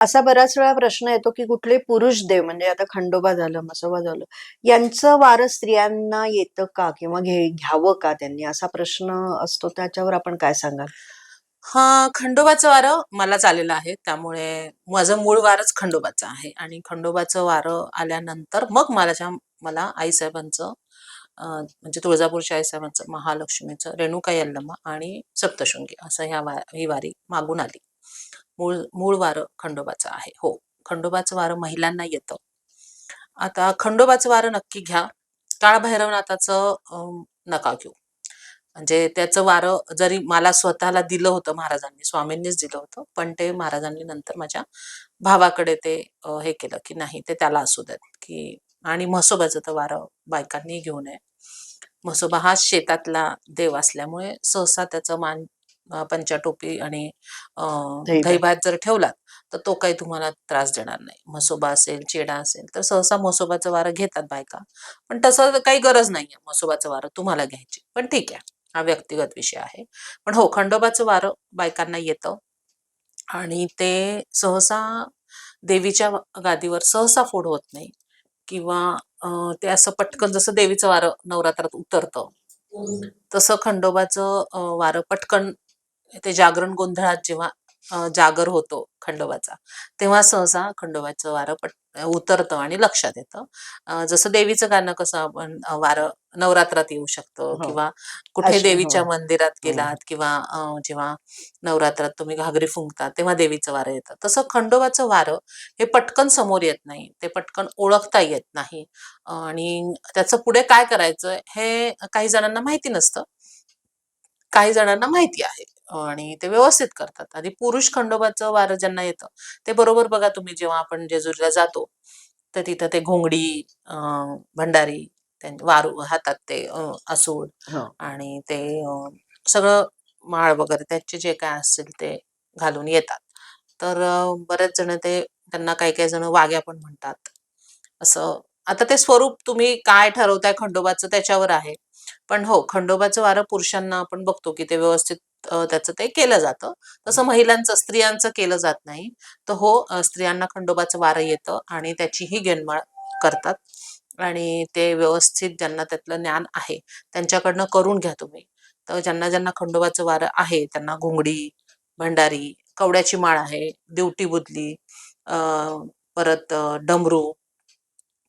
असा बऱ्याच वेळा प्रश्न येतो की कुठले पुरुष देव म्हणजे आता खंडोबा झालं मसोबा झालं यांचं वारं स्त्रियांना येतं का किंवा घे घ्यावं का त्यांनी? असा प्रश्न असतो. त्याच्यावर आपण काय सांगाल? हा खंडोबाचं वारं मला चाललेलं आहे. त्यामुळे माझं मूळ वारच खंडोबाचं आहे. आणि खंडोबाचं वारं आल्यानंतर मग मला मला आईसाहेबांचं म्हणजे तुळजापूरच्या आईसाहेबांचं महालक्ष्मीचं रेणुका यल्लमा आणि सप्तशृंगी असं ह्या वा ही वारी मागून आली. मूळ मूळ वारं खंडोबाचं आहे. हो खंडोबाचं वारं महिलांना येतं. आता खंडोबाचं वारं नक्की घ्या. काळभैरवनाथाचं नका घेऊ. म्हणजे त्याचं वारं जरी मला स्वतःला दिलं होतं महाराजांनी स्वामींनीच दिलं होतं पण ते महाराजांनी नंतर माझ्या भावाकडे ते हे केलं की नाही ते त्याला असू देत. की आणि म्हसोबाचं तर वारं बायकांनी घेऊ नये. म्हसोबा हा शेतातला देव असल्यामुळे सहसा त्याचं मान अं, पंचाटोपी आणि दहीभात. जर ठेवलात तर तो काही तुम्हाला त्रास देणार नाही. म्हसोबा असेल चेडा असेल तर सहसा म्हसोबाचं वारं घेतात बायका. पण तसं काही गरज नाहीये म्हसोबाचं वारं तुम्हाला घ्यायची. पण ठीक आहे हा व्यक्तिगत विषय आहे. पण हो खंडोबाचं वारं बायकांना येतं आणि ते सहसा देवीच्या गादीवर सहसा फोड होत नाही किंवा ते असं पटकन जसं देवीचं वारं नवरात्रात उतरतं तसं खंडोबाचं वारं पटकन ते जागरण गोंधळात जेव्हा जागर होतो खंडोबाचा तेव्हा सहसा खंडोबाचं वारं पट उतरतं आणि लक्षात येतं जसं देवीचं गाणं कसं आपण वारं नवरात्रात येऊ शकतं हो. किंवा कुठे देवीच्या हो. मंदिरात हो. गेलात किंवा जेव्हा नवरात्रात तुम्ही घागरी फुंकतात तेव्हा देवीचं वारं येतं तसं खंडोबाचं वारं हे पटकन समोर येत नाही ते पटकन ओळखता येत नाही आणि त्याचं पुढे काय करायचं हे काही जणांना माहिती नसतं काही जणांना माहिती आहे आणि ते व्यवस्थित करतात. आणि पुरुष खंडोबाचं वारं ज्यांना येतं ते बरोबर बघा तुम्ही जेव्हा आपण जेजुरीला जातो तर तिथं ते घोंगडी भंडारी वारू हातात ते असूड. आणि ते सगळं माळ वगैरे त्याचे जे काय असतील ते घालून येतात. तर बरेच जण ते त्यांना काही काही जण वाग्या पण म्हणतात. असं आता ते स्वरूप तुम्ही काय ठरवताय खंडोबाचं त्याच्यावर आहे. पण हो खंडोबाचं वारं पुरुषांना आपण बघतो की ते व्यवस्थित त्याचं ते केलं जातं. तसं महिलांचं स्त्रियांचं केलं जात नाही. तर हो स्त्रियांना खंडोबाचं वारं येतं आणि त्याचीही गेनमाळ करतात. आणि ते व्यवस्थित ज्यांना त्यातलं ज्ञान आहे त्यांच्याकडनं करून घ्या तुम्ही. तर ज्यांना ज्यांना खंडोबाचं वारं आहे त्यांना घोंगडी भंडारी कवड्याची माळ आहे दिवटी बुदली परत डमरू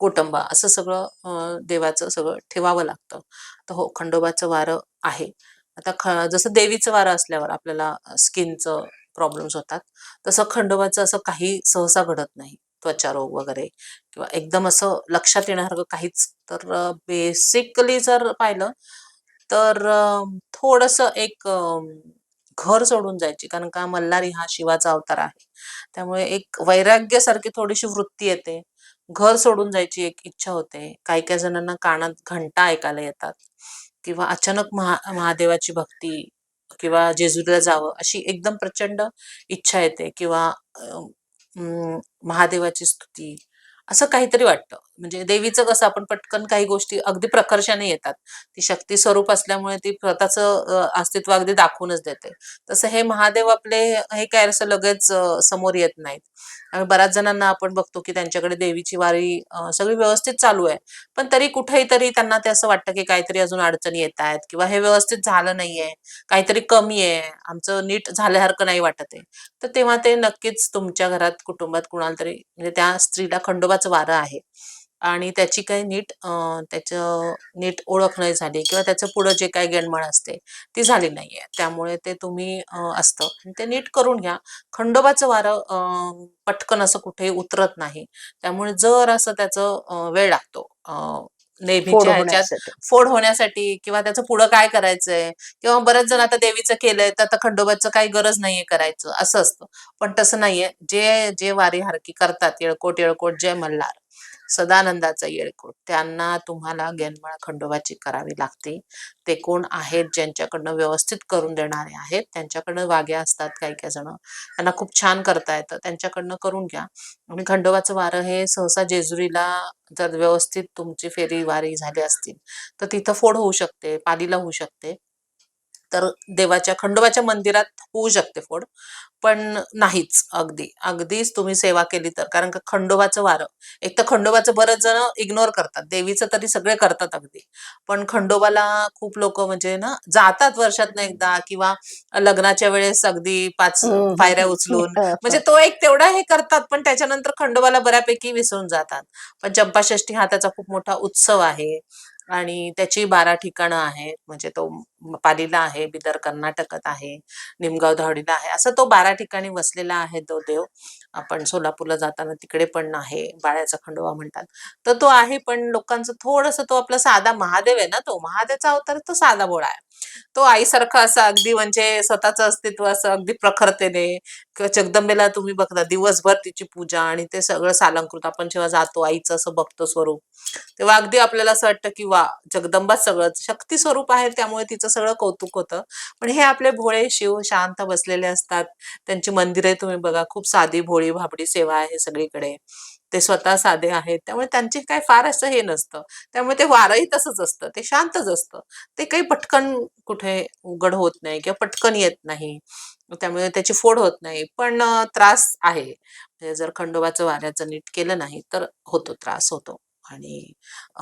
कोटंबा असं सगळं देवाचं सगळं ठेवावं लागतं. तर हो खंडोबाचं वारं आहे. आता ख जसं देवीचं वारं असल्यावर आपल्याला स्किनचं प्रॉब्लेम्स होतात तसं खंडोबाचं असं काही सहसा घडत नाही त्वचारोग वगैरे. किंवा एकदम असं लक्षात येण्यासारखं काहीच तर बेसिकली जर पाहिलं तर थोडस थोडंसं एक घर सोडून जायची कारण का मल्हारी हा शिवाचा अवतार आहे. त्यामुळे एक वैराग्यासारखी थोडीशी वृत्ती येते. घर सोडून जायची एक इच्छा होते. काही काही जणांना कानात घंटा ऐकायला येतात. किंवा अचानक महा महादेवाची भक्ती किंवा जेजुरीला जावं अशी एकदम प्रचंड इच्छा येते किंवा महादेवाची स्तुती असं काहीतरी वाटतं. म्हणजे देवीचं कसं आपण पटकन काही गोष्टी अगदी प्रकर्षाने येतात. ती शक्ती स्वरूप असल्यामुळे ती स्वतःचं अस्तित्व अगदी दाखवूनच देते. तसं हे महादेव आपले हे काय असं लगेच समोर येत नाहीत. आणि बऱ्याच जणांना आपण बघतो की त्यांच्याकडे देवीची वारी सगळी व्यवस्थित चालू आहे. पण तरी कुठेही तरी त्यांना ते असं वाटतं की काहीतरी अजून अडचणी येत आहेत किंवा हे व्यवस्थित झालं नाहीये काहीतरी कमी आहे आमचं नीट झाल्यासारखं नाही वाटत आहे. तर तेव्हा ते नक्कीच तुमच्या घरात कुटुंबात कुणाला तरी म्हणजे त्या स्त्रीला खंडोबाचं वारं आहे. आणि त्याची काही नीट त्याचं नीट ओळख नाही झाली किंवा त्याचं पुढं जे काही गेणमळ असते ती झाली नाहीये. त्यामुळे ते तुम्ही असतं. ते नीट करून घ्या. खंडोबाचं वारं पटकन असं कुठेही उतरत नाही. त्यामुळे जर असं त्याचं वेळ लागतो नेहमीच्या ह्याच्यात होण्यासाठी. फोड होण्यासाठी किंवा त्याचं पुढं काय करायचंय किंवा बरेच जण आता देवीचं केलंय तर आता खंडोबाचं काही गरज नाहीये करायचं असं असतं. पण तसं नाहीये. जे जे वारी हारकी करतात येळकोट येळकोट जय मल्हार सदानंदाचा येळकोट. त्यांना तुम्हाला गेनमाळ खंडोबाची करावी लागते. ते कोण आहेत ज्यांच्याकडनं व्यवस्थित करून देणारे आहेत त्यांच्याकडनं वाग्या असतात काही काही जण. त्यांना खूप छान करता येतं. त्यांच्याकडनं करून घ्या. आणि खंडोबाचं वारं हे सहसा जेजुरीला जर व्यवस्थित तुमची फेरी वारी झाली असतील तर तिथं फोड होऊ शकते पालीला होऊ शकते. तर देवाच्या खंडोबाच्या मंदिरात होऊ शकते फोड पण नाहीच अगदी. अगदीच तुम्ही सेवा केली तर. कारण का खंडोबाचं वारं एक तर खंडोबाचं बरेच जण इग्नोर करतात. देवीचं तरी सगळे करतात अगदी. पण खंडोबाला खूप लोक म्हणजे ना जातात वर्षातनं एकदा किंवा लग्नाच्या वेळेस अगदी पाच हम्म. पायऱ्या उचलून. म्हणजे तो एक तेवढा हे करतात पण त्याच्यानंतर खंडोबाला बऱ्यापैकी विसरून जातात. पण चंपाषष्ठी हा त्याचा खूप मोठा उत्सव आहे. आणि त्याची बारा ठिकाणं आहेत. म्हणजे तो पालीला आहे बिदर कर्नाटकात आहे निमगाव धावडीला आहे. असं तो बारा ठिकाणी वसलेला आहे तो देव. आपण सोलापूरला जाताना तिकडे पण आहे बाळ्याचा खंडोबा म्हणतात. तर तो आहे पण लोकांचं थोडस तो आपला साधा महादेव आहे ना तो. महादेवचा अवतार तो साधा भोळा आहे. तो आईसारखा असं अगदी म्हणजे स्वतःचं अस्तित्व असं अगदी प्रखरतेने किंवा जगदंबेला तुम्ही बघता दिवसभर तिची पूजा आणि ते सगळं सालंकृत आपण जेव्हा जातो आईचं असं बघतो स्वरूप तेव्हा अगदी आपल्याला असं वाटतं की वा जगदंबा सगळं शक्ती स्वरूप आहे. त्यामुळे तिचं सगळं कौतुक होतं. पण हे आपले भोळे शिव शांत बसलेले असतात. त्यांची मंदिरे तुम्ही बघा खूप साधी भोळी भाबडी सेवा आहे सगळीकडे. ते स्वतः साधे आहेत. त्यामुळे त्यांचे काय फार असं हे नसतं. त्यामुळे ते वारही तसंच असतं. ते शांतच असतं. ते काही पटकन कुठे उघड होत नाही किंवा पटकन येत नाही. त्यामुळे त्याची फोड होत नाही. पण त्रास आहे. म्हणजे जर खंडोबाचं वाऱ्याचं नीट केलं नाही तर होतो त्रास होतो. आणि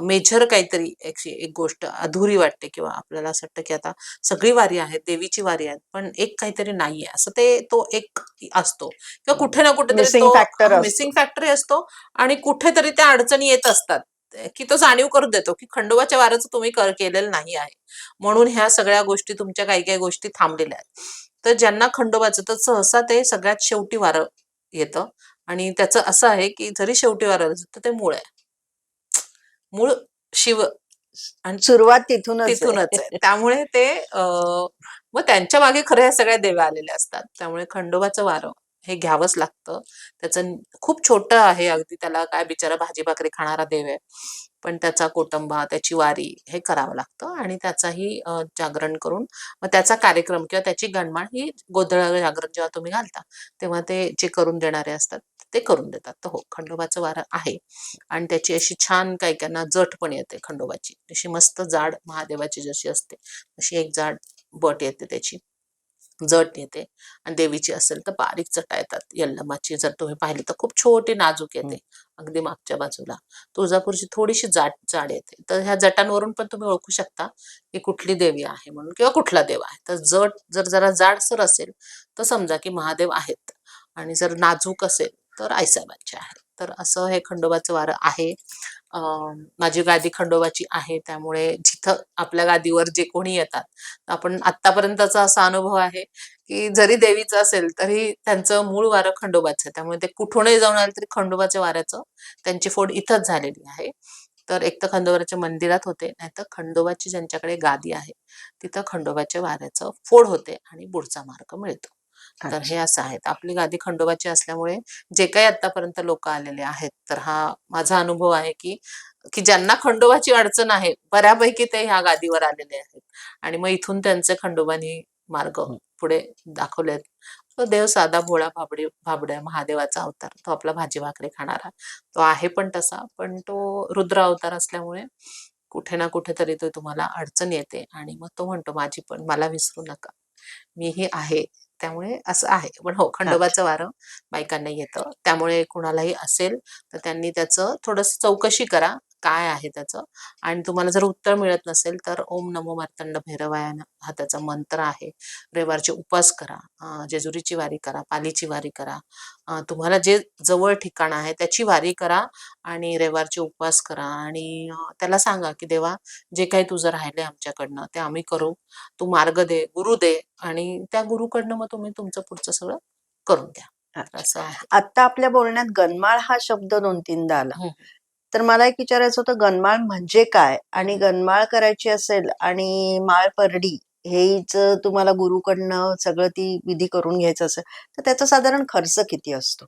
मेजर काहीतरी एक एक गोष्ट अधुरी वाटते किंवा आपल्याला असं वाटतं की आता सगळी वारी आहे देवीची वारी आहे पण एक काहीतरी नाहीये. असं ते तो एक असतो. किंवा कुठे ना असतो. मिसिंग फॅक्टरी असतो आणि कुठेतरी त्या अडचणी येत असतात. की तो जाणीव करून देतो की खंडोबाच्या वाराचं तुम्ही कर केलेलं नाही आहे. म्हणून ह्या सगळ्या गोष्टी तुमच्या काही काही गोष्टी थांबलेल्या आहेत. तर ज्यांना खंडोबाचं तर सहसा ते सगळ्यात शेवटी वारं येतं. आणि त्याचं असं आहे की जरी शेवटी वारं तर ते मूळ आहे. मूळ शिव आणि सुरुवात तिथूनच आहे. तिथूनच त्यामुळे ते अं, मग त्यांच्या मागे खरं ह्या सगळ्या देव्या आलेल्या असतात. त्यामुळे खंडोबाचं वारं हे घ्यावंच लागतं. त्याचं खूप छोटं आहे. अगदी त्याला काय बिचारा भाजी भाकरी खाणारा देव आहे. पण त्याचा कोटंबा त्याची वारी हे करावं लागतं आणि त्याचाही जागरण करून मग त्याचा कार्यक्रम किंवा त्याची गणमाण ही गोंधळ जागरण जेव्हा तुम्ही घालता तेव्हा ते जे करून देणारे असतात ते करून देतात. तर हो खंडोबाचं वारं आहे. आणि त्याची अशी छान काय त्यांना जट पण येते खंडोबाची. अशी मस्त जाड महादेवाची जशी असते अशी एक जाड बट येते त्याची. जट येते. आणि देवीची असेल तर बारीक जटा येतात. यल्लमाची जर तुम्ही पाहिली तर खूप छोटी नाजूक येते अगदी मागच्या बाजूला. तुळजापूरची थोडीशी जाट जाड येते. तर ह्या जटांवरून पण तुम्ही ओळखू शकता की कुठली देवी आहे म्हणून किंवा कुठला देव आहे. तर जट जर जरा जाडसर असेल तर समजा की महादेव आहेत. आणि जर नाजूक असेल तर आईसाहेबांचे आहे तर असं हे खंडोबाचं वारं आहे. माझी गादी खंडोबाची आहे. त्यामुळे जिथं आपल्या गादीवर जे कोणी येतात आपण आतापर्यंतचा असा अनुभव आहे की जरी देवीचं असेल तरी त्यांचं मूळ वारं खंडोबाचं आहे. त्यामुळे ते कुठूनही जाऊन आले तरी खंडोबाच्या वाऱ्याचं त्यांची फोड इथंच झालेली आहे. तर एक तर खंडोबाच्या मंदिरात होते नाहीतर खंडोबाची ज्यांच्याकडे गादी आहे तिथं खंडोबाच्या वाऱ्याचं फोड होते आणि पुढचा मार्ग मिळतो. तर. हे असं आहे तर आपली गादी खंडोबाची असल्यामुळे जे काही आतापर्यंत लोक आलेले आहेत तर हा माझा अनुभव आहे की की ज्यांना खंडोबाची अडचण आहे बऱ्यापैकी ते ह्या गादीवर आलेले आहेत. आणि मग इथून त्यांचे खंडोबानी मार्ग पुढे दाखवलेत. तो देव साधा भोळा भाबडी भाबड्या महादेवाचा अवतार. तो आपला भाजी भाकरी खाणारा. तो आहे पण तसा पण तो रुद्र अवतार असल्यामुळे कुठे ना कुठेतरी तो तुम्हाला अडचण येते. आणि मग तो म्हणतो माझी पण मला विसरू नका. मीही आहे त्यामुळे असं आहे. पण हो खंडोबाचं वारं बायकांना येतं. त्यामुळे कुणालाही असेल तर त्यांनी त्याचं थोडस चौकशी करा. काय आहे त्याचं? आणि तुम्हाला जर उत्तर मिळत नसेल तर ओम नमो मार्तंड भैरवाया हा त्याचा मंत्र आहे. रविवारचे उपवास करा जेजुरीची वारी करा पालीची वारी करा. तुम्हाला जे जवळ ठिकाण आहे त्याची वारी करा आणि रविवारचे उपवास करा. आणि त्याला सांगा की देवा जे काही तुझं राहिले आमच्याकडनं ते आम्ही करू. तू मार्ग दे गुरु दे आणि त्या गुरुकडनं मग तुम्ही तुमचं पुढचं सगळं करून द्या. आता आपल्या बोलण्यात गणमाळ हा शब्द दोन तीनदा आला. तर मला एक विचारायचं होतं गनमाळ म्हणजे काय? आणि गणमाळ करायची असेल आणि माळ परडी हेच तुम्हाला गुरुकडनं सगळं ती विधी करून घ्यायचं असेल तर त्याचा साधारण खर्च किती असतो?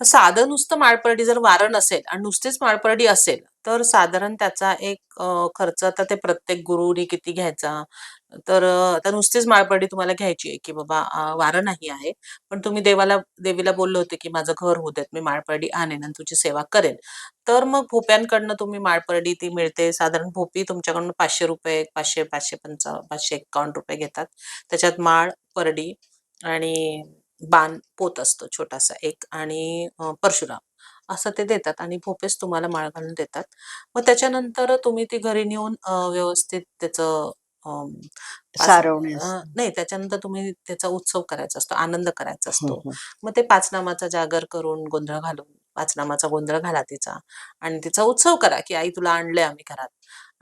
तर साधं नुसतं माळपरडी जर वारण असेल आणि नुसतीच माळपरडी असेल तर साधारण त्याचा एक खर्च आता ते प्रत्येक गुरुनी किती घ्यायचा? तर आता नुसतीच माळपरडी तुम्हाला घ्यायची आहे की बाबा वारं नाही आहे. पण तुम्ही देवाला देवीला बोलले होते की माझं घर होऊ देत मी माळपर्डी आणेन आणि तुझी सेवा करेन. तर मग भोप्यांकडनं तुम्ही माळपरडी ती मिळते. साधारण भोपी तुमच्याकडून पाचशे रुपये पाचशे पाचशे पंचा पाचशे एकावन्न रुपये घेतात. त्याच्यात माळ परडी आणि बाण पोत असतो छोटासा एक आणि परशुराम असं ते देतात आणि भोपेच तुम्हाला माळ घालून देतात. मग त्याच्यानंतर तुम्ही ती घरी नेऊन व्यवस्थित त्याचं सारवणे. नाही त्याच्यानंतर तुम्ही त्याचा उत्सव करायचा असतो आनंद करायचा हं, असतो हं. मग ते पाचनामाचा जागर करून गोंधळ घालून पाचनामाचा गोंधळ घाला तिचा आणि तिचा उत्सव करा की आई तुला आणलंय आम्ही घरात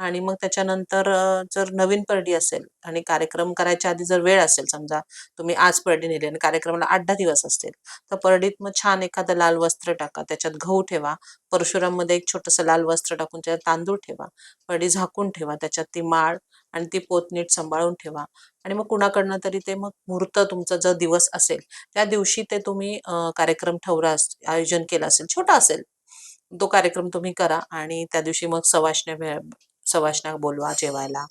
आणि मग त्याच्यानंतर जर नवीन परडी असेल आणि कार्यक्रम करायच्या आधी जर वेळ असेल समजा तुम्ही आज परडी नेली आणि कार्यक्रमाला आठ दहा दिवस असतील तर परडीत मग छान एखादं लाल वस्त्र टाका त्याच्यात गहू ठेवा परशुराममध्ये एक छोटंसं लाल वस्त्र टाकून त्याच्यात तांदूळ ठेवा परडी झाकून ठेवा त्याच्यात ती माळ आणि ती पोत नीट सांभाळून ठेवा आणि मग कुणाकडनं तरी ते मग मुहूर्त तुमचा जर दिवस असेल त्या दिवशी ते तुम्ही कार्यक्रम ठेवला आयोजन केलं असेल छोटा असेल तो कार्यक्रम तुम्ही करा आणि त्या दिवशी मग सवाष्ण्या सवाष्ण्या बोलवा जेवायला.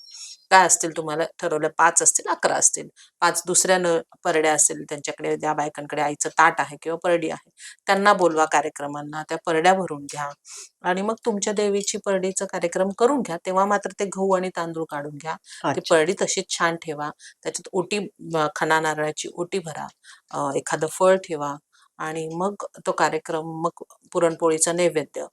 काय असतील तुम्हाला? ठरवलं पाच असतील अकरा असतील. पाच दुसऱ्या न परड्या असतील त्यांच्याकडे त्या बायकांकडे आईचं ताट आहे किंवा परडी आहे त्यांना बोलवा कार्यक्रमांना त्या परड्या भरून घ्या. आणि मग तुमच्या देवीची परडीचा कार्यक्रम करून घ्या तेव्हा मात्र ते गहू आणि तांदूळ काढून घ्या. ती. परडी तशीच छान ठेवा. त्याच्यात ओटी खणा नारळाची ओटी भरा. एखादं फळ ठेवा. आणि मग तो कार्यक्रम मग पुरणपोळीचा नैवेद्य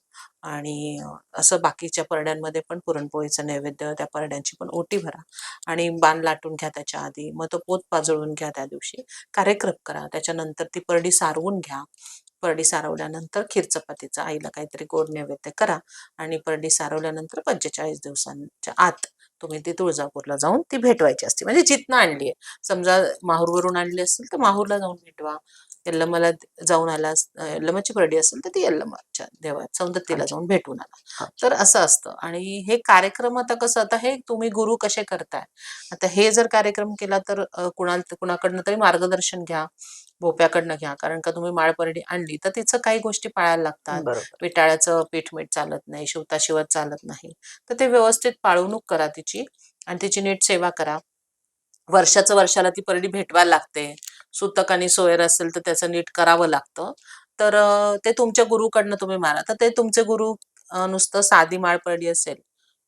आणि असं बाकीच्या परड्यांमध्ये पण पुरणपोळीचं नैवेद्य त्या परड्यांची पण ओटी भरा आणि बाण लाटून घ्या त्याच्या आधी मग तो पोत पाजळून घ्या त्या दिवशी. कार्यक्रम करा. त्याच्यानंतर ती परडी सारवून घ्या. परडी सारवल्यानंतर खीर चपातीचा आईला काहीतरी गोड नैवेद्य करा आणि परडी सारवल्यानंतर पंचेचाळीस दिवसांच्या आत तुम्ही ती तुळजापूरला जाऊन ती भेटवायची असते. म्हणजे जिथनं आणली आहे. समजा माहूरवरून आणली असेल तर माहूरला जाऊन भेटवा. यल्लमाला जाऊन आला यल्लमाची परडी असेल तर ती यल्लमाच्या देवात सौंदत्तीला. जाऊन भेटून आला. तर असं असतं. आणि हे कार्यक्रम आता कसं आता हे तुम्ही गुरु कसे करताय? आता हे जर कार्यक्रम केला तर कुणाला कुणाकडनं तरी मार्गदर्शन घ्या भोप्याकडनं घ्या. कारण का तुम्ही माळपरडी आणली तर तिचं काही गोष्टी पाळायला लागतात. बरोबर. विटाळ्याचं पीठ मीठ चालत नाही शिवता शिवत चालत नाही. तर ते व्यवस्थित पाळवणूक करा तिची. आणि तिची नीट सेवा करा. वर्षाचं वर्षाला ती परडी भेटवायला लागते. सुतक आणि सोयर असेल तर त्याचं नीट करावं लागतं. तर ते तुमच्या गुरुकडनं तुम्ही मारा. तर ते तुमचे गुरु नुसतं साधी माळ पडली असेल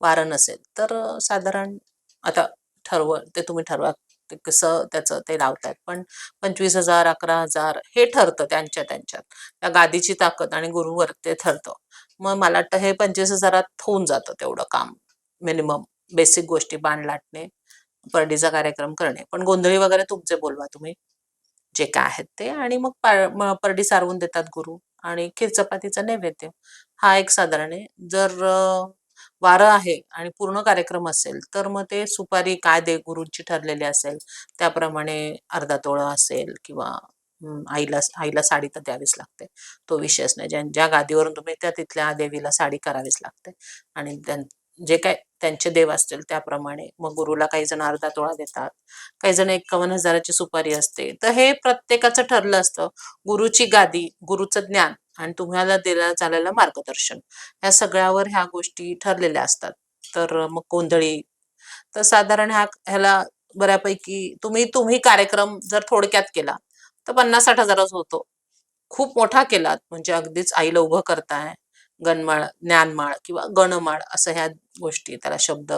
वारण असेल तर साधारण आता ठरव ते तुम्ही ठरवा ते कसं त्याचं ते लावतायत. पण पंचवीस हजार अकरा हजार हे ठरतं त्यांच्या त्यांच्यात. त्या गादीची ताकद आणि गुरुवर ते ठरतं. मग मला वाटतं हे पंचवीस हजारात होऊन जातं तेवढं काम. मिनिमम बेसिक गोष्टी बाण लाटणे परडीचा कार्यक्रम करणे. पण गोंधळी वगैरे तुमचे बोलवा तुम्ही. जे काय आहेत ते आणि मग परडी सारवून देतात गुरु आणि खीर चपातीचा नैवेद्य. हा एक साधारण आहे. जर वारं आहे आणि पूर्ण कार्यक्रम असेल तर मग ते सुपारी काय दे गुरुंची ठरलेली असेल त्याप्रमाणे अर्धा तोळा असेल किंवा आईला आईला साडी तर द्यावीच लागते. तो विषयच नाही. ज्या ज्या गादीवरून तुम्ही त्या तिथल्या देवीला साडी करावीच लागते. आणि त्यां- जे काय त्यांचे देव असतील त्याप्रमाणे. मग गुरुला काही जण अर्धा तोळा देतात. काही जण एकावन्न हजाराची सुपारी असते. तर हे प्रत्येकाचं ठरलं असतं. गुरुची गादी गुरुचं ज्ञान आणि तुम्हाला दिलं झालेलं मार्गदर्शन. ह्या सगळ्यावर ह्या गोष्टी ठरलेल्या असतात. तर मग गोंधळी तर साधारण ह्या ह्याला बऱ्यापैकी तुम्ही तुम्ही कार्यक्रम जर थोडक्यात केला तर पन्नास साठ हजारच होतो. खूप मोठा केलात. म्हणजे अगदीच आईला उभं करताय. गणमाळ ज्ञानमाळ किंवा गणमाळ असं ह्या गोष्टी त्याला शब्द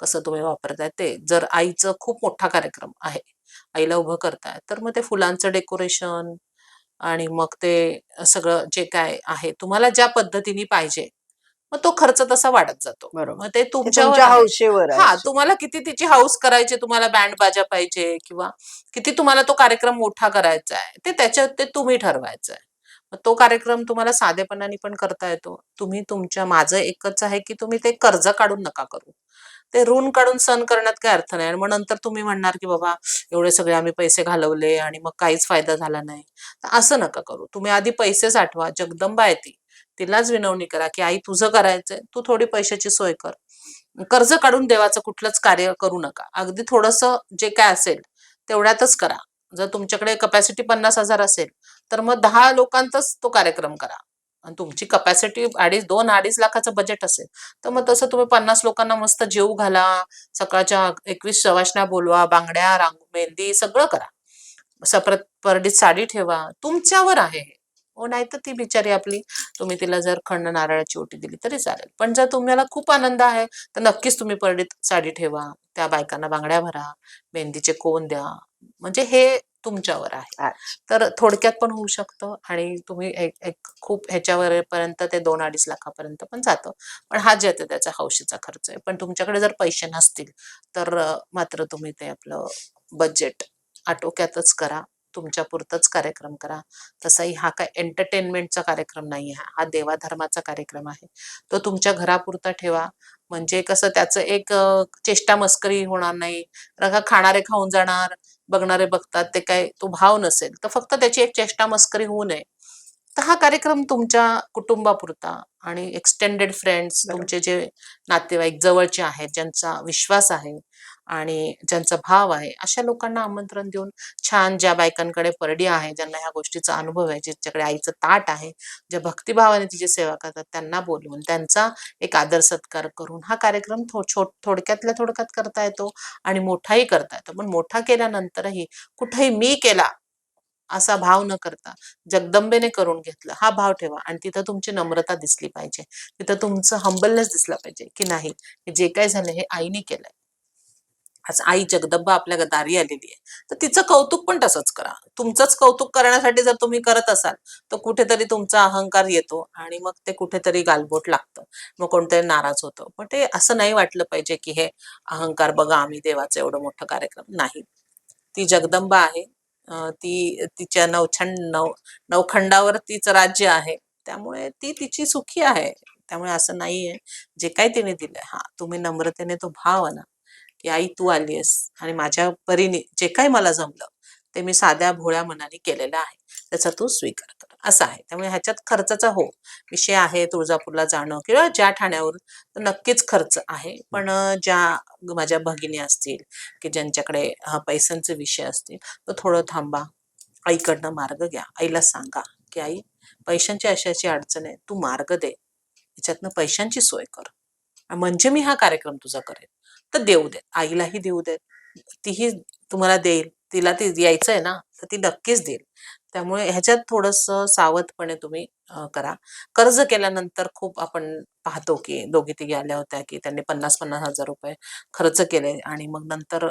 कसं तुम्ही वापरताय ते जर आईचं खूप मोठा कार्यक्रम आहे आईला उभं करताय तर मग ते फुलांचं डेकोरेशन आणि मग ते सगळं जे काय आहे तुम्हाला ज्या पद्धतीने पाहिजे मग तो खर्च तसा वाढत जातो. बरोबर. मग ते तुमच्या. हौशेवर हा तुम्हाला किती तिची हाऊस करायची तुम्हाला बँड बाजा पाहिजे किंवा किती तुम्हाला तो कार्यक्रम मोठा करायचा आहे ते त्याच्यात ते तुम्ही ठरवायचं आहे. तो कार्यक्रम तुम्हाला साधेपणाने पण करता येतो. तुम्ही तुमच्या माझं एकच आहे की तुम्ही ते कर्ज काढून नका करू. ते ऋण काढून सण करण्यात काय अर्थ नाही. आणि मग नंतर तुम्ही म्हणणार की बाबा एवढे सगळे आम्ही पैसे घालवले आणि मग काहीच फायदा झाला नाही. तर असं नका करू. तुम्ही आधी पैसे साठवा जगदंबा आहे ती. तिलाच विनवणी करा की आई तुझं करायचंय. तू थोडी पैशाची सोय कर. कर्ज काढून देवाचं कुठलंच कार्य करू नका. अगदी थोडस जे काय असेल तेवढ्यातच करा. जर तुमच्याकडे कपॅसिटी पन्नास हजार असेल तर मग दहा लोकांचाच तो कार्यक्रम करा. आणि तुमची कपॅसिटी अडीच दोन अडीच लाखाचं बजेट असेल तर मग तसं तुम्ही पन्नास लोकांना मस्त जेव घाला सकाळच्या एकवीस सवाशण्या बोलवा बांगड्या रांग मेहंदी सगळं करा. सप्रत परडीत साडी ठेवा तुमच्यावर आहे हो. नाही तर ती बिचारी आपली तुम्ही तिला जर खंड नारळाची ओटी दिली तरी चालेल. पण जर तुम्हाला खूप आनंद आहे तर नक्कीच तुम्ही परडीत साडी ठेवा त्या बायकांना बांगड्या भरा मेहंदीचे कोण द्या म्हणजे हे तुमच्यावर आहे. तर थोडक्यात पण होऊ शकतं आणि तुम्ही एक खूप ह्याच्यावर पर्यंत ते दोन अडीच लाखापर्यंत पण जातं. पण हा जे त्याचा हौशीचा खर्च आहे. पण तुमच्याकडे जर पैसे नसतील तर मात्र तुम्ही ते आपलं बजेट आटोक्यातच करा. तुमच्या पुरतच कार्यक्रम करा. तसाही हा काय एंटरटेनमेंटचा कार्यक्रम नाही आहे. हा देवाधर्माचा कार्यक्रम आहे. तो तुमच्या घरापुरता ठेवा. म्हणजे कसं त्याचं एक चेष्टा मस्करी होणार नाही. रगा खाणारे खाऊन जाणार. बघणारे बघतात ते काय तो भाव नसेल तर फक्त त्याची एक चेष्टा मस्करी होऊ नये तर हा कार्यक्रम तुमच्या कुटुंबापुरता आणि एक्सटेंडेड फ्रेंड्स. तुमचे जे नातेवाईक जवळचे आहेत ज्यांचा विश्वास आहे आणि ज्यांचा भाव आहे अशा लोकांना आमंत्रण देऊन छान ज्या बायकांकडे परडी आहे ज्यांना ह्या गोष्टीचा अनुभव आहे ज्याच्याकडे आईचं ताट आहे ज्या भक्तिभावाने तिची सेवा करतात त्यांना बोलवून त्यांचा एक आदर सत्कार करून हा कार्यक्रम थो छोट थोडक्यातल्या थोडक्यात करता येतो आणि मोठाही करता येतो. पण मोठा केल्यानंतरही कुठेही मी केला असा भाव न करता जगदंबेने करून घेतलं हा भाव ठेवा आणि तिथं तुमची नम्रता दिसली पाहिजे. तिथं तुमचं हंबलनेस दिसला पाहिजे की नाही हे जे काय झालं हे आईने केलंय. आज आई जगदंबा आपल्या दारी आलेली आहे. तर तिचं कौतुक पण तसंच करा. तुमचंच कौतुक करण्यासाठी जर तुम्ही करत असाल तर कुठेतरी तुमचा अहंकार येतो आणि मग ते कुठेतरी गालबोट लागतं. मग कोणतरी नाराज होतं. पण ते असं नाही वाटलं पाहिजे की हे अहंकार बघा आम्ही देवाचं एवढं मोठं कार्यक्रम नाही. ती जगदंबा आहे. ती तिच्या नवछंड नव नवखंडावर तिचं राज्य आहे. त्यामुळे ती तिची सुखी आहे. त्यामुळे असं नाहीये. जे काही तिने दिलंय. हा तुम्ही नम्रतेने तो भाव आणा. की आई तू आलीस आणि माझ्या परीने जे काही मला जमलं ते मी साध्या भोळ्या मनाने केलेलं आहे. त्याचा तू स्वीकार कर. असं आहे. त्यामुळे ह्याच्यात खर्चाचा हो विषय आहे तुळजापूरला जाणं किंवा ज्या ठाण्यावर तर नक्कीच खर्च आहे. पण ज्या माझ्या भगिनी असतील की ज्यांच्याकडे पैशांचे विषय असतील तर थोडं थांबा. आईकडनं मार्ग घ्या. आईला सांगा की आई पैशांची अशी अशी अडचण आहे तू मार्ग दे. याच्यातनं पैशांची सोय कर. म्हणजे मी हा कार्यक्रम तुझा करेन. तर देऊ दे आईलाही देऊ दे. तीही तुम्हाला देईल तिला ती यायचं आहे ना तर ती नक्कीच देईल. त्यामुळे ह्याच्यात थोडस सावधपणे तुम्ही करा. कर्ज केल्यानंतर खूप आपण पाहतो की दोघी तिघी आल्या होत्या की त्यांनी पन्नास पन्नास हजार रुपये खर्च केले आणि मग नंतर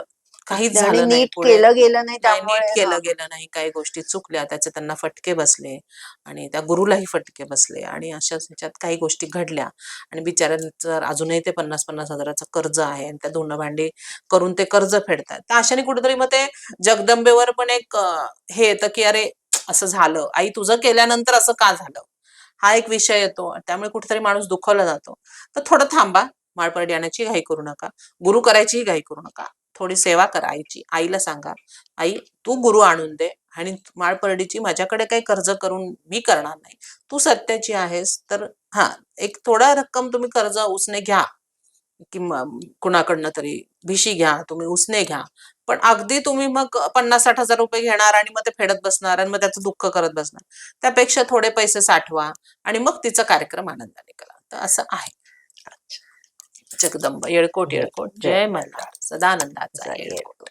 काहीच झालं नाही नीट पुढे. केलं गेलं नाही नाही, त्यामुळे नीट केलं. गेलं नाही काही गोष्टी चुकल्या त्याचे त्यांना फटके बसले आणि त्या गुरुलाही फटके बसले आणि अशाच ह्याच्यात काही गोष्टी घडल्या. आणि बिचाऱ्यांचं अजूनही ते पन्नास पन्नास हजाराचं कर्ज आहे आणि त्या धुणं भांडी करून ते कर्ज फेडतात. तर अशाने कुठेतरी मग ते जगदंबेवर पण एक अं, हे येतं की अरे असं झालं. आई तुझं केल्यानंतर असं का झालं? हा एक विषय येतो. त्यामुळे कुठेतरी माणूस दुखावला जातो. तर थोडं थांबा. माळपरडी आणण्याची घाई करू नका. गुरु करायचीही घाई करू नका. थोडी सेवा करा आईची आईला सांगा आई तू गुरु आणून दे आणि माळपरडीची माझ्याकडे काही कर्ज करून मी करणार नाही. तू सत्याची आहेस तर हा एक थोडा रक्कम तुम्ही कर्ज उसने घ्या. किंवा कुणाकडनं तरी भिशी घ्या तुम्ही उसने घ्या. पण अगदी तुम्ही मग पन्नास साठ हजार रुपये घेणार आणि मग ते फेडत बसणार आणि मग त्याचं दुःख करत बसणार. त्यापेक्षा थोडे पैसे साठवा आणि मग तिचा कार्यक्रम आनंदाने करा. तर असं आहे. जगदंब येळकोट येळकोट जय मल्हार सदानंदाचा जय येळकोट